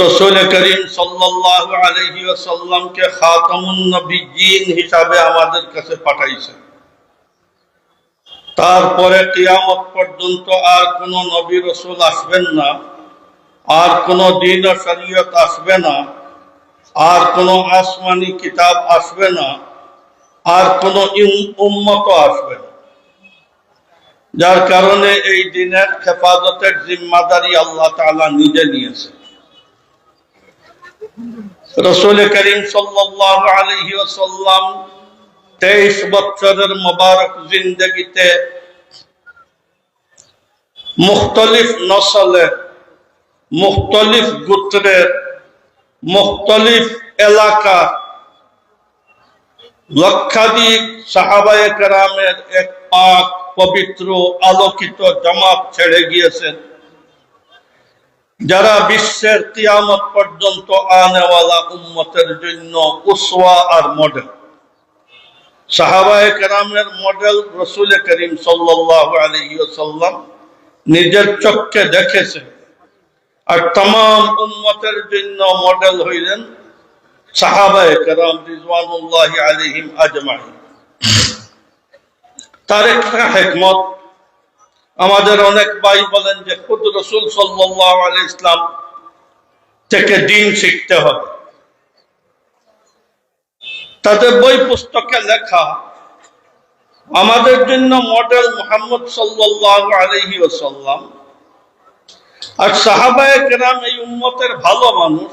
রসুল করিম সাল্লাল্লাহু আলাইহি ওয়াসাল্লামকে খাতামুন নবিয়্যিন হিসাবে আমাদের কাছে পাঠাইছেন। তারপরে কিয়ামত পর্যন্ত আর কোন নবী রসুল আসবেন না, আর কোন দিন শরীয়ত আসবে না, আর কোন আসমানি কিতাব আসবে না, আর কোন উম্মত আসবে না। যার কারণে এই দিনের হেফাজতের জিম্মাদারি আল্লাহ তাআলা নিজে নিয়েছেন। রসুল করিম ওয়াসাল্লাম তেইশ বছরের মোবারক জিন্দগিতে মুখতলিফ নসলের মুখতলিফ গোত্রের মুখতলিফ এলাকা লক্ষাধিক সাহাবায়ে কেরামের এক পাক পবিত্র আলোকিত জামাত ছেড়ে গিয়েছেন। যারা বিশ্বের কিয়ামত পর্যন্ত আনেওয়ালা উম্মতের জন্য উসওয়া আর মডেল সাহাবায়ে কেরামের মডেল রসুল করিম সাল্লাল্লাহু আলাইহি ওয়াসাল্লাম নিজের চোখে দেখেছেন আর তাম উম্মতের জন্য মডেল হইলেন সাহাবায়ে কেরাম রিজওয়ানুল্লাহি আলাইহিম আজমাইন। তার একটা হেকমত আমাদের অনেক ভাই বলেন যে খুদ রসুল সাল্লাহ ইসলাম থেকে দিন শিখতে হবে। তাদের বই পুস্তকে লেখা, আমাদের জন্য মডেল মোহাম্মদ সাল্লাহ আর সাহাবায়ে এই উম্মতের ভালো মানুষ।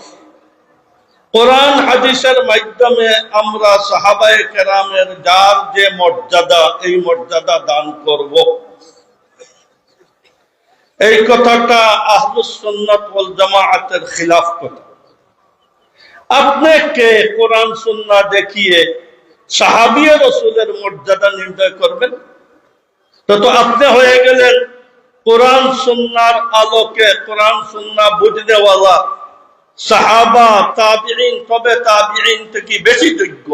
কোরআন, হাদিসের মাধ্যমে আমরা সাহাবায়ে কেরামের যার যে মর্যাদা, এই মর্যাদা দান করব। এই কথাটা আহলুস সুন্নাত ওয়াল জামাআতের খিলাফ কথা। আপনি কে কোরআন, সুন্না দেখিয়ে সাহাবিয়া রসুলের মর্যাদা নির্ণয় করবেন। তত আপনি হয়ে গেলেন কোরআন, সুন্নার আলোকে, কোরআন, সুন্না বুঝনেওয়ালা। সাহাবা, তাবিঈন, তবে তাবিঈন থেকে বেশি যোগ্য।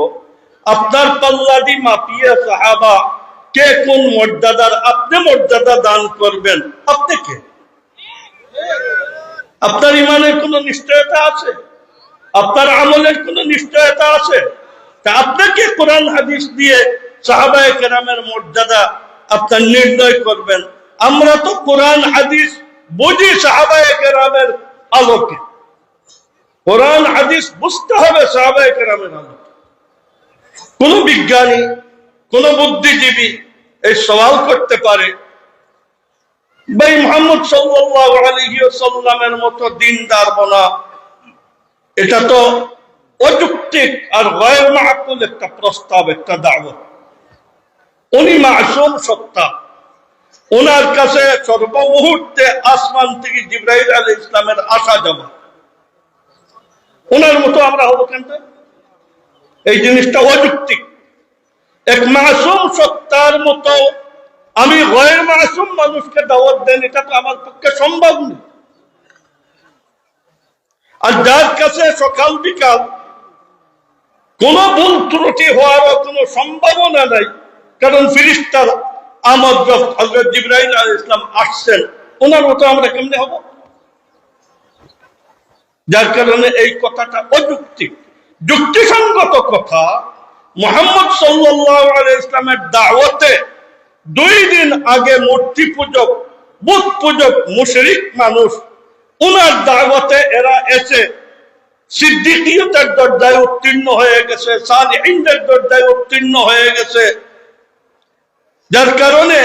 আপনার পাল্লাদি মাপিয়ে সাহাবা কে কোন মর্যাদার? আপনি মর্যাদা দান করবেন। আপনি কে? আপনার ইমানের কোন নিশ্চয়তা আছে? আপনার আমলের কোন নিশ্চয়তা আছে? তা আপনাকে কোরআন হাদিস দিয়ে সাহাবায়ে কেরামের মর্যাদা আপনার নির্ণয় করবেন। আমরা তো কোরআন হাদিস বুঝি সাহাবায়ে কেরামের আলোকে। কোরআন হাদিস বুঝতে হবে সাহাবায়ে কেরামের আলোকে। কোন বিজ্ঞানী, কোন বুদ্ধিজীবী এই সওয়াল করতে পারে। ভাই মোহাম্মদ ওয়াসাল্লামের মতো দিনদার বনা এটা তো অযৌক্তিক আর গয়ের মাকুল একটা প্রস্তাব, একটা দাওয়াত। উনি মাসুম সত্তা। ওনার কাছে সর্বমুহূর্তে আসমান থেকে জিব্রাহিল আলী ইসলামের আসা যাওয়া। ওনার মতো আমরা হব কেন এই জিনিসটা অযৌক্তিক। এক মাসুম সত্তার মতো আমি গয়ের মাসুম মানুষকে দাওয়াত দেন, এটা তো আমার পক্ষে সম্ভব নেই আর যার কাছে সকাল বিকাল কোন ভুল ত্রুটি হওয়ারও কোনো সম্ভাবনা নাই, কারণ ফিরিস্তার আমদ হজরত জিব্রাহিম আল ইসলাম আসছেন, ওনার মতো আমরা কেমনে হব? যার কারণে এই কথাটা অযুক্তিক। যুক্তিসঙ্গত কথা মোহাম্মদ সাল্লাহ ইসলামের দাওয়াতে দুই দিন আগে মূর্তি পূজক, বুধ পূজক মুশরিক মানুষ, উনার দাওয়াতে এরা এসে সিদ্দিকিয়তের দরজায় উত্তীর্ণ হয়ে গেছে, সালিহিনদের দরজায় উত্তীর্ণ হয়ে গেছে। যার কারণে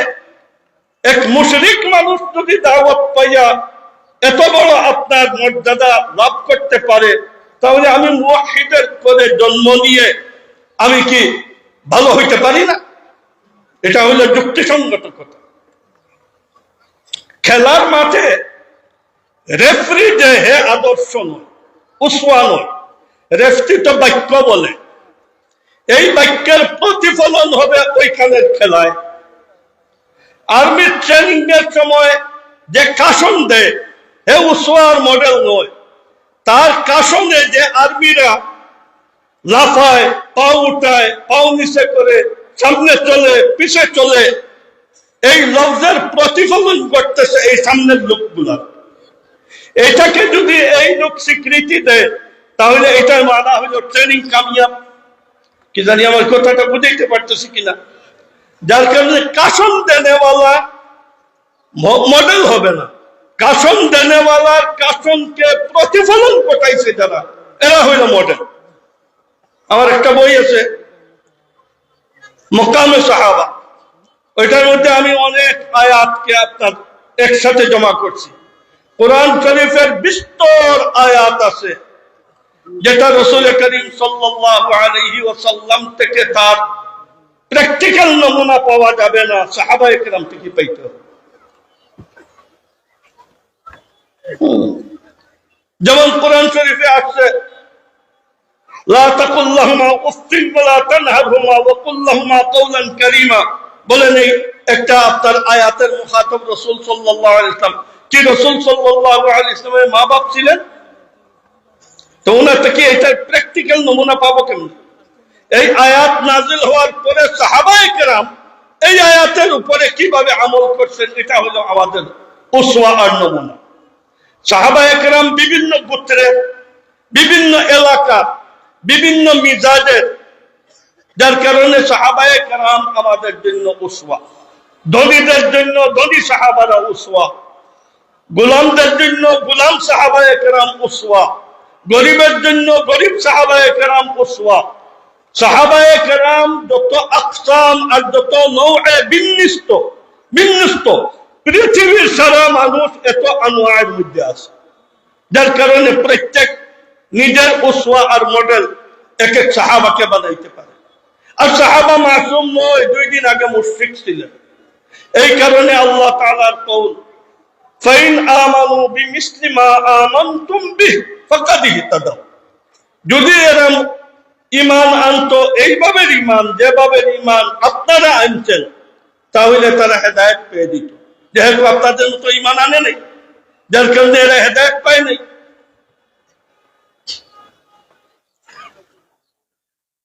এক মুশরিক মানুষ যদি দাওয়াত পাইয়া এত বড় আপনার মর্যাদা লাভ করতে পারে, তাহলে আমি মুওয়াহিদের করে জন্ম নিয়ে আমি কি ভালো হইতে পারি না? এটা হলো যুক্তিসঙ্গত কথা। খেলার মাঠে রেফরি যে হে আদর্শ নয়, উসওয়া নয়, রেফরি তো বাক্য বলে। এই বাক্যের প্রতিফলন হবে ওইখানের খেলায়। আর্মি ট্রেনিং এর সময় যে কাশন দেয়, হে উসওয়ার মডেল নয়, তার কাশনে যে আর্মিরা লাফায় পা উঠায়, পাও নিচে করে, সামনে চলে, পিছে চলে। এই লফজের প্রতিফলন করতেছে এই সামনের লোকগুলা। এটাকে যদি এই লোক স্বীকৃতি দেয়, তাহলে এটার মানা হলো ট্রেনিং কামিয়াব। কি জানি আমার কথাটা বুঝাইতে পারতেছি কিনা। যার কারণে কাসম দেনেওয়ালা মডেল হবে না। কাসম দেনেওয়ালার কাসমকে প্রতিফলন ঘটাইছে যারা। এরা হইল মডেল আমার একটা বই আছে। মকামে সাহাবা। ওইটার মধ্যে আমি অনেক আয়াতকে আপনার একসাথে জমা করছি। কোরআন শরীফের বিস্তর আয়াত আছে, যেটা রসুল করিম ওয়াসাল্লাম থেকে তার প্র্যাকটিক্যাল নমুনা পাওয়া যাবে না। সাহাবা একরাম থেকে পাইতে যেমন কোরআন শরীফে আসছে লা তাকুল লাহুমা বলেন এই একটা আপনার আয়াতের মুখাতব রাসূল সাল্লাল্লাহু আলাইহি কি রাসূল সাল্লাল্লাহু আলাইহি মা বাপ ছিলেন? তো ওনার থেকে এটা প্র্যাকটিক্যাল নমুনা পাবো কেমন? এই আয়াত নাজিল হওয়ার পরে সাহাবায়ে কেরাম এই আয়াতের উপরে কীভাবে আমল করছেন, এটা হলো আমাদের উসওয়া আর নমুনা। সাহাবায়ে কেরাম বিভিন্ন গোত্রের বিভিন্ন এলাকার বিভিন্ন মিজাজের যার কারণে সাহাবায়ে কেরাম আমাদের জন্য উসওয়া। ধনীদের জন্য ধনী সাহাবারা উসওয়া। গোলামদের জন্য গোলাম সাহাবায়ে কেরাম উসওয়া। গরিবের জন্য গরিব সাহাবায়ে কেরাম উসওয়া। সাহাবায়ে কেরাম যত আকসাম আর যত নৌয়ে বিন্যস্ত বিন্যস্ত পৃথিবীর সারা মানুষ এত আনোয়ার মধ্যে আছে। যার কারণে প্রত্যেক নিজের উসওয়া আর মডেল এক এক সাহাবাকে বানাইতে পারে। আর সাহাবা মাসুম নয়, দুই দিন আগে মুশরিক ছিলেন। এই কারণে আল্লাহ তাআলার কৌল ফাইন আমানু বিমিসলি মা আমানতুম বিহ ফাকাদ ইহতাদাও যদি এরা ইমান আনতো, এইভাবে ইমান যেভাবে ইমান আপনারা আনছেন, তাহলে তারা হেদায়ত পেয়ে দিত। যেহেতু আপনাদের মতো ইমান আনে নেই, যার কারণে এরা হেদায়ত পায় নাই।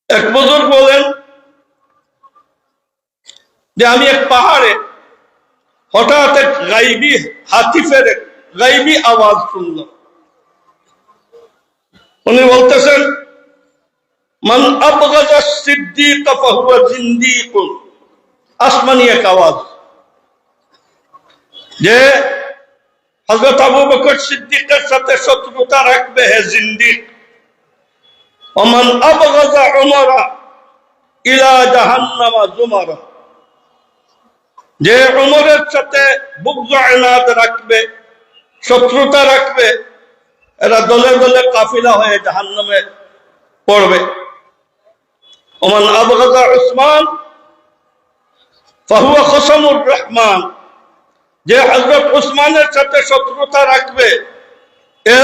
এক বছর বলেন যে আমি এক পাহাড়ে হঠাৎ এক গাইবি হাতিফের এক গাইবি আওয়াজ শুনলাম। উনি বলতেছেন, মান আবগাজা সিদ্দিক ফাহুয়া জিন্দিকুন। আসমানি এক আওয়াজ। যে হযরত আবু বকর সিদ্দিকের সাথে শত্রুতা রাখবে হে জিন্দিক। ওমান আবগাজা উমরা ইলা জাহান্নামা জুমারা যে উমরের সাথে বুগজ এনাদ রাখবে, শত্রুতা রাখবে, এরা দলে দলে কাফিলা হয়ে জাহান্নামে পড়বে। ওমান আবগাজা উসমান ফাহুয়া খসামুর রহমান যে হজরত উসমানের সাথে শত্রুতা রাখবে, এ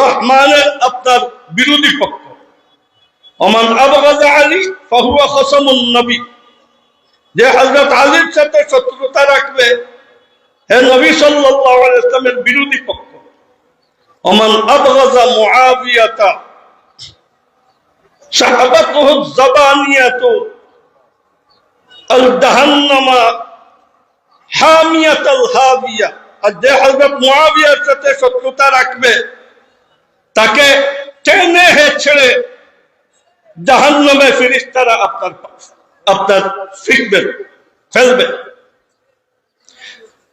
রহমানের আপনার বিরোধী পক্ষ। ওমান আবগাজা আলী ফাহুয়া খসামুন নবী যে হজরত আলীর সাথে শত্রুতা রাখবে। হে নবী সাল্লাল্লাহু আলাইহি ইসলামের বিরোধী পক্ষ। ওমান আবগাজা মুআবিয়াতা সাহাবাতুহু যাবানিয়াতু আল জাহান্নামা হামিয়াতাল হাবিয়া আর যে হযরত মুআবিয়ার সাথে শত্রুতা রাখবে, তাকে টেনে হে ছেড়ে জাহান্নামে ফেরেশতারা আপনার আপনার ফিকবেন ফেলবে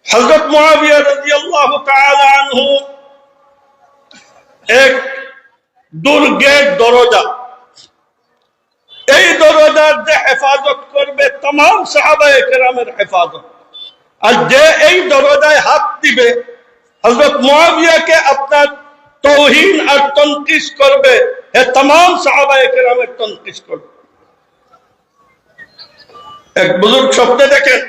হযরত মুআবিয়া রাদিয়াল্লাহু তাআলা আনহু এক দুর্গের দরজা এই দরজার যে হেফাজত করবে তাম সাহাবায়ে কেরামের হেফাজত আর যে এই দরজায় হাত দিবে হজরত মুআবিয়াকে আপনার তৌহিন আর তনকিস করবে তাম কেরামের তনকিস করবে এক বুজুর্গ স্বপ্নে দেখেন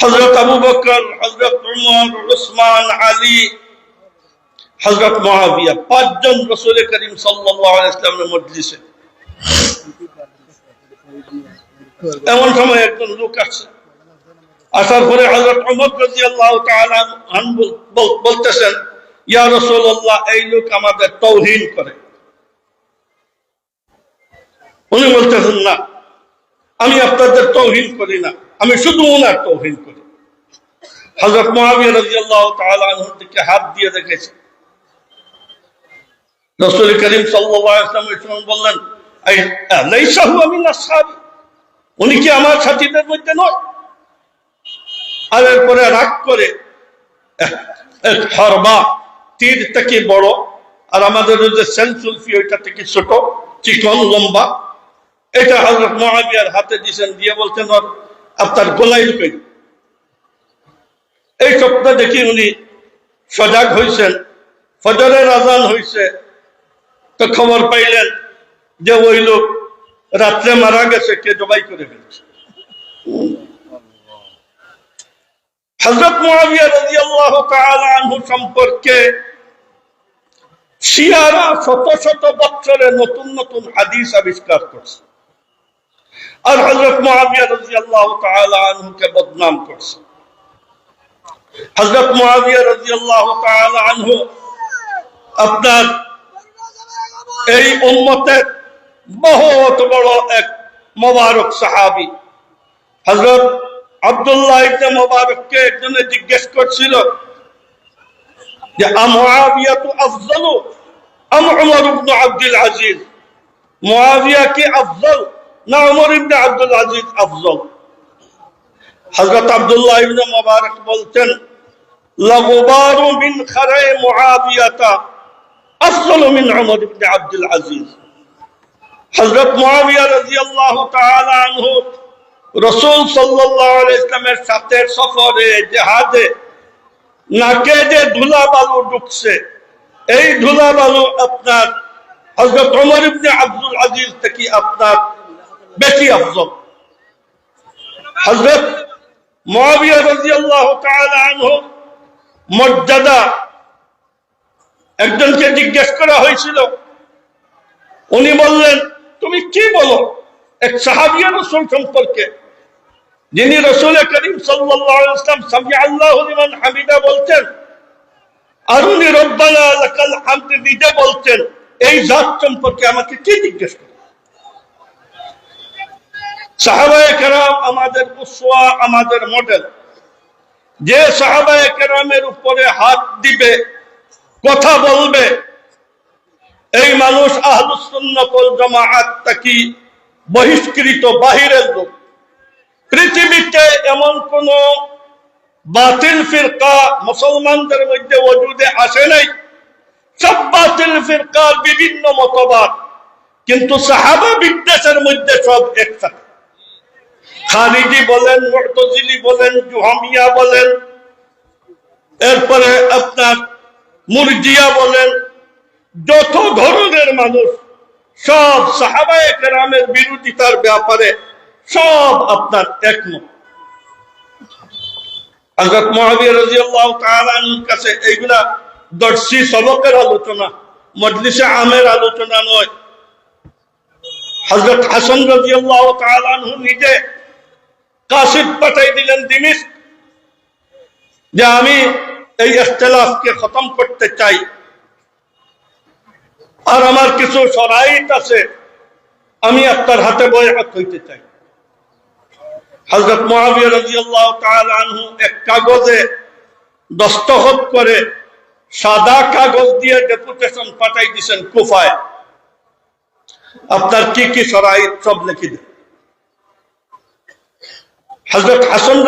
হজরত আবু বকর হজরত উমর, উসমান, আলী হজরত মহাবিয়া পাঁচজন রসুল করিম সাল্লামের মজলিসে। এমন সময় একজন লোক আসছে। আসার পরে হজরত অমর রাজি আল্লাহ বলতেছেন ইয়া এই লোক আমাদের করে। উনি বলতেছেন, না, আমি আপনাদের তৌহিন করি না। আমি শুধু ওনার তৌহিন করি। হজরত মহাবিয়া রাজি আল্লাহ দিকে হাত দিয়ে দেখেছে। রসুল করিম সাল্লাম বললেন উনি কি আমার সাথীদের মধ্যে নয়? আর এরপরে রাগ করে হরবা তীর থেকে বড়, আর আমাদের যে সেন্সুলফি ওইটা থেকে ছোট, চিকন, লম্বা, এটা হজরত মহাবিয়ার হাতে দিয়েছেন দিয়ে বলছেন আপনার গোলাই ঢুকে এই স্বপ্ন দেখি উনি সজাগ হয়েছেন ফজরের আজান হয়েছে তো খবর পাইলেন যে ওই লোক রাত্রে মারা গেছে, কে জবাই করে ফেলছে। হজরত রাদিয়াল্লাহু তাআলা আনহু সম্পর্কে শিয়ারা শত শত বছরে নতুন নতুন হাদিস আবিষ্কার করছে। আর হজরত মুআবিয়া রাদিয়াল্লাহু তাআলা আনহুকে বদনাম করছে। হজরত মুআবিয়া রাদিয়াল্লাহু তাআলা আনহু আপনার এই উম্মতের বহুত বড় এক মোবারক সাহাবী। হজরত আব্দুল্লাহ ইবনে মোবারককে একজনে জিজ্ঞেস করছিল যে আমুআবিয়া তু আফজলু আম উমর ইবনে আব্দুল আজিজ মুআবিয়া কি আফজল না উমর ইবনে আব্দুল আজিজ আফজল হযরত আব্দুল্লাহ ইবনে মোবারক বলতেন লাগুবারু মিন খারে মুআবিয়াতা আফজল মিন উমর ইবনে আব্দুল আজিজ হযরত মুআবিয়া রাদিয়াল্লাহু তাআলা আনহু রসুল সাল্লাহ ইসলামের সাথে সফরে জেহাদে নাকে যে ধুলা বালু ঢুকছে, এই ধুলা বালু আপনার হজরত ইবনে আব্দুল আজিজ থেকে আপনার বেশি আফজল। হজরত রাদিয়াল্লাহু তাআলা আনহু মর্যাদা একজনকে জিজ্ঞেস করা হয়েছিল। উনি বললেন, তুমি কি বলো? এক সাহাবিয়া রসুল সম্পর্কে যিনি রসুল করিম সাল্লাম সামি আল্লাহ হামিদা হামদ নিজে বলতেন এই জাত সম্পর্কে আমাকে কি জিজ্ঞেস করে কেরাম আমাদের আমাদের মডেল। যে সাহাবায়ে কেরামের উপরে হাত দিবে, কথা বলবে, এই মানুষ আহলুস সুন্নাত ওয়াল জামাআত তাকি বহিষ্কৃত, বাহিরের লোক? পৃথিবীতে এমন কোন বাতিল ফিরকা মুসলমানদের মধ্যে ওজুদে আসে নাই। সব বাতিল ফিরকার বিভিন্ন মতবাদ। কিন্তু সাহাবা বিদ্বেষের মধ্যে সব একসাথে। খালিজি বলেন, মুরতজিলি বলেন, জুহামিয়া বলেন, এরপরে আপনার মুরজিয়া বলেন, যত ধরনের মানুষ, সব সাহাবায়ে কেরামের বিরোধিতার ব্যাপারে সব আপনার একমত হযরত মুআবিয়া রাদিয়াল্লাহু তাআলা আনহুর কাছে এইগুলা দর্শী সবকের আলোচনা, মজলিসে আমের আলোচনা নয়। হযরত হাসান রাদিয়াল্লাহু তাআলা নিজে কাসিদ পাঠাই দিলেন দিমিশ যে আমি এই ইখতিলাফকে খতম করতে চাই। আর আমার কিছু সরাইত আছে, আমি আপনার হাতে বয়াত হইতে চাই। হজরত মহাবিয়া আনহু এক কাগজে দস্তখত করে সাদা কাগজ দিয়ে ডেপুটেশন পাঠাই দিয়েছেন কুফায়। আপনার কি কি সরাই সব লিখে দেন। হজরত হাসান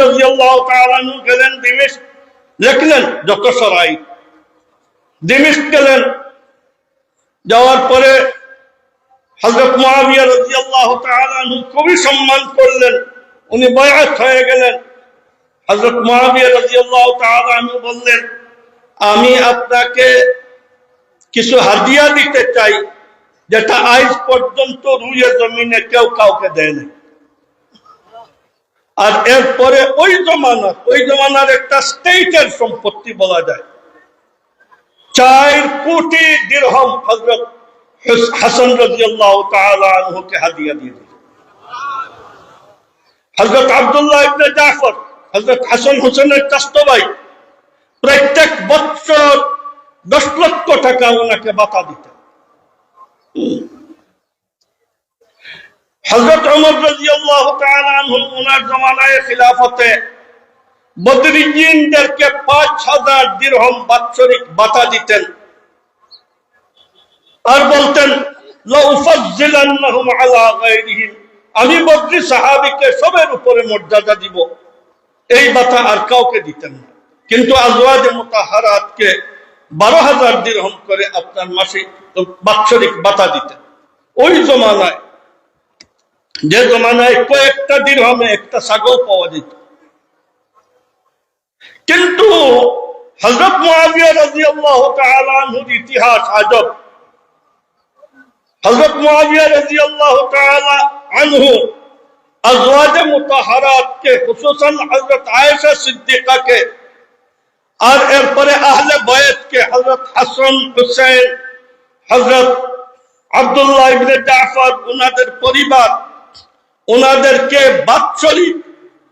আনহু গেলেন দিমিশ, লিখলেন যত সরাই দিমিশ গেলেন, যাওয়ার পরে হজরত মহাবিয়া রাজিয়াল্লাহ আনহু খুবই সম্মান করলেন। উনি বয়াত হয়ে গেলেন। হজরত মহাবিয়া রাজিয়াল্লাহ তাআলা আনহু বললেন, আমি আপনাকে কিছু হাদিয়া দিতে চাই, যেটা আজ পর্যন্ত রুয়ে জমিনে কেউ কাউকে দেয় আর এরপরে ওই জমানার ওই জমানার একটা স্টেটের সম্পত্তি বলা যায়। চার কোটি দিরহম হজরত হাসান রাজিয়াল্লাহ তাআলা আনহুকে হাদিয়া দিয়ে দিল। হজরত আব্দুল্লাহ ইবনে জাফর হজরত হাসান হোসেনের চাস্ত ভাই প্রত্যেক বছর দশ লক্ষ টাকা ওনাকে বাতা দিতেন। হজরত রাদিয়াল্লাহু তাআলা আনহু ওনার জমানায় খিলাফতে বদরিজিনদেরকে পাঁচ হাজার দিরহম বাৎসরিক বাতা দিতেন। আর বলতেন, লাউফাজ্জিলান্নাহুম আলা গায়রিহিম। আমি বদ্রি সাহাবিকে সবের উপরে মর্যাদা দিব। এই বাতা আর কাউকে দিতেন না। কিন্তু আজওয়াজে মুতাহারাতকে বারো হাজার দিরহম করে আপনার মাসিক বাৎসরিক বাতা দিতেন। ওই জমানায়, যে জমানায় কয়েকটা দিরহমে একটা ছাগল পাওয়া যেত। কিন্তু হজরত মুআবিয়া ইতিহাস আজব। হজরত মুআবিয়া রাদিয়াল্লাহু তাআলা আনহু আজওয়াজ মুতাহারাত কে, খুসুসান হজরত আয়েশা সিদ্দিকা কে, আর এরপরে আহলে বায়াত কে হজরত হাসান হুসাইন হজরত আব্দুল্লাহ ইবনে জাফর ওনাদের পরিবার ওনাদেরকে বাৎসরিক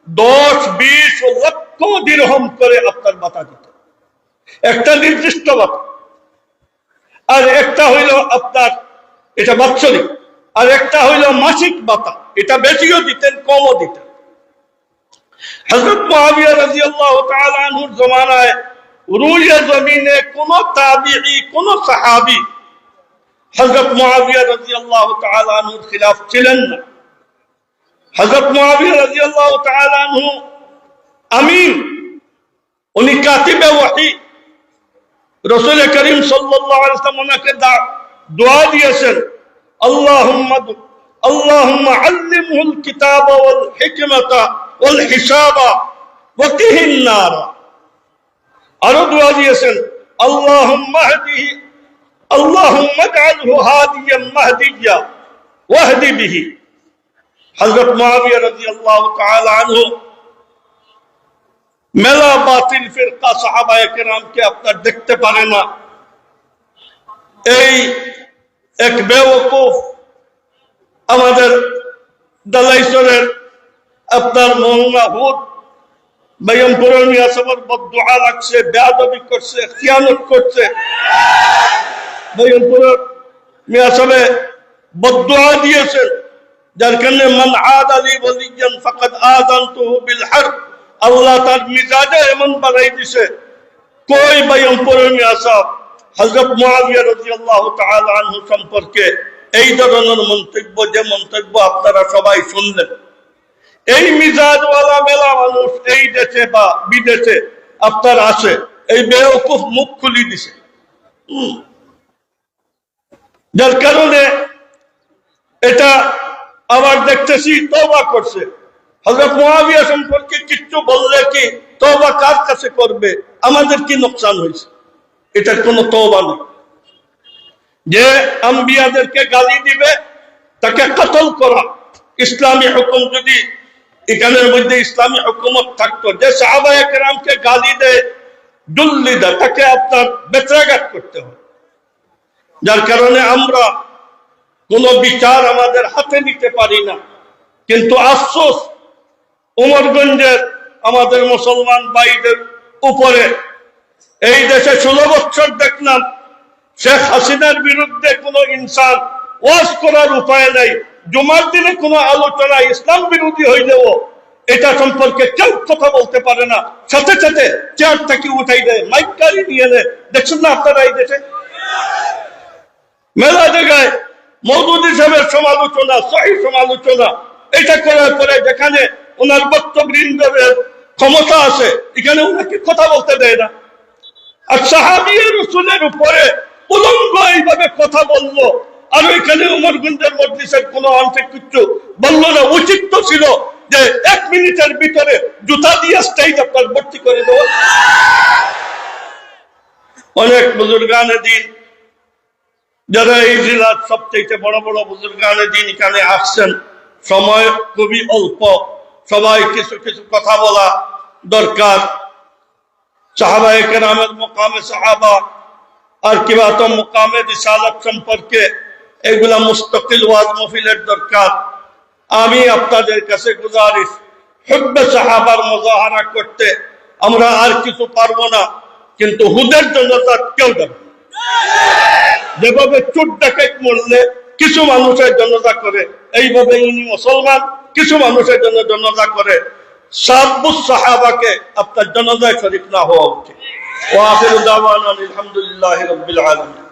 দশ, বিশ লক্ষ দিরহম করে আপনার বাতা দিত। একটা নির্দিষ্ট বাতা আর একটা হইল আপনার, এটা বাৎসরিক। আর একটা হইল মাসিক বাতা এটা বেশিও দিতেন, কমও দিতেন। হজরত মহাবিয়া রাদিয়াল্লাহু তাআলা আনহুর জমানায় রুইয়া জমিনে কোন তাবিঈ, কোন সাহাবী হজরত মুআবিয়া রাদিয়াল্লাহু তাআলা আনহুর খিলাফ ছিলেন না। হজরত মুআবিয়া রাদিয়াল্লাহু তাআলা আনহু আমিন, উনি কাতিবে ওয়াহি। রাসূল করিম সাল্লাল্লাহু ওনাকে দোয়া দিয়েছেন। আল্লাহুম্মা আল্লাহুম্মা আল্লিমহুল কিতাবা ওয়াল হিকমাতা ওয়াল হিসাবা ওয়া কিহিন নার আরো দোয়া দিয়েছেন আল্লাহুম্মা হদিহি আল্লাহুম্মা اجعله هاديا مهديا واهدي به হযরত মুআবিয়া রাদিয়াল্লাহু তাআলা আনহু মেলা বাতিল ফিরকা সাহাবায়ে কেরামকে আপনার দেখতে পারে না এই এক বেওকুফ আমাদের দালাইশ্বরের আপনার মোহাম্মা হুদ বেগমপুরের মিয়া সবর বদুয়া লাগছে বেয়াদবি করছে করছে। বেগমপুরের মিয়া সবে বদুয়া দিয়েছেন যার কারণে মান আদ আলী বলিয়ান ফাকাদ আযানতুহু বিল হারব। আল্লাহ তার মিজাজে এমন বানাই দিছে, কই বেগমপুরের মিয়া সাহেব তাআলা আনহু সম্পর্কে এই ধরনের মন্তব্য যে মন্তব্য আপনারা সবাই শুনলেন। এই মিজাজওয়ালা মেলা মানুষ এই দেশে বা বিদেশে আপনার আছে এই বেওকুফ মুখ খুলি দিছে। যার কারণে এটা আবার দেখতেছি তবা করছে। হজরত মহাবিয়া সম্পর্কে কিচ্ছু বললে কি তবা কার কাছে করবে? আমাদের কি নোকসান হয়েছে? এটার কোনো তবা নেই। যে আম্বিয়াদেরকে গালি দিবে, তাকে কতল করা। ইসলামী হুকুম যদি এখানের মধ্যে ইসলামী হুকুমত থাকতো, যে সাহাবায়ে কেরামকে গালি দেয় দুল্লি দেয় তাকে আপনার বেত্রাঘাত করতে হয় যার কারণে আমরা কোন বিচার আমাদের হাতে নিতে পারি না। কিন্তু আফসোস, উমরগঞ্জের আমাদের মুসলমান ভাইদের উপরে এই দেশে ষোলো বছর দেখলাম শেখ হাসিনার বিরুদ্ধে কোন ইনসান ওয়াজ করার উপায় নাই। জুমার দিনে কোন আলোচনা ইসলাম বিরোধী হইলেও এটা সম্পর্কে কেউ কথা বলতে পারে না। সাথে সাথে চেয়ার থেকে উঠাই দেয়, মাইক গাড়ি নিয়ে নেয়। দেখছেন না আপনারা এই দেশে? মেলা জায়গায় মৌদুদি সাহেবের সমালোচনা, সহি সমালোচনা। এটা করার পরে যেখানে ওনার বক্তবৃন্দের ক্ষমতা আছে, এখানে ওনাকে কথা বলতে দেয় না। আর রসুলের উপরে উলঙ্গ এইভাবে কথা বলল। আর ওইখানে মজলিসের অংশে কিচ্ছু বলল না। উচিত তো ছিল যে এক মিনিটের ভিতরে জুতা দিয়ে আপনার ভর্তি করে অনেক বুজুর্গানে দিন যারা এই জেলার সবচেয়ে বড় বড় বুজুর্গানে দিন এখানে আসছেন, সময় খুবই অল্প। সবাই কিছু কিছু কথা বলা দরকার। সাহাবায়ে কেরামের মোকামে সাহাবা, আর কিবা তো মোকামে রিসালত সম্পর্কে এগুলা মুস্তকিল ওয়াজ মফিলের দরকার। আমি আপনাদের কাছে গুজারিশ, হুব্বে সাহাবার মুজাহারা করতে আমরা আর কিছু পারব না, কিন্তু হুদের জন্য তার কেউ যাবে যেভাবে চোট ডাকাত মরলে কিছু মানুষের জনতা করে, এইভাবে ইনি মুসলমান, কিছু মানুষের জন্য জনতা করে সাতবুস সাহাবাকে আপনার জনদায় শরীফ না হওয়া উচিত। ওয়াফির দাওয়ানা আলহামদুলিল্লাহ রবিল আলামিন।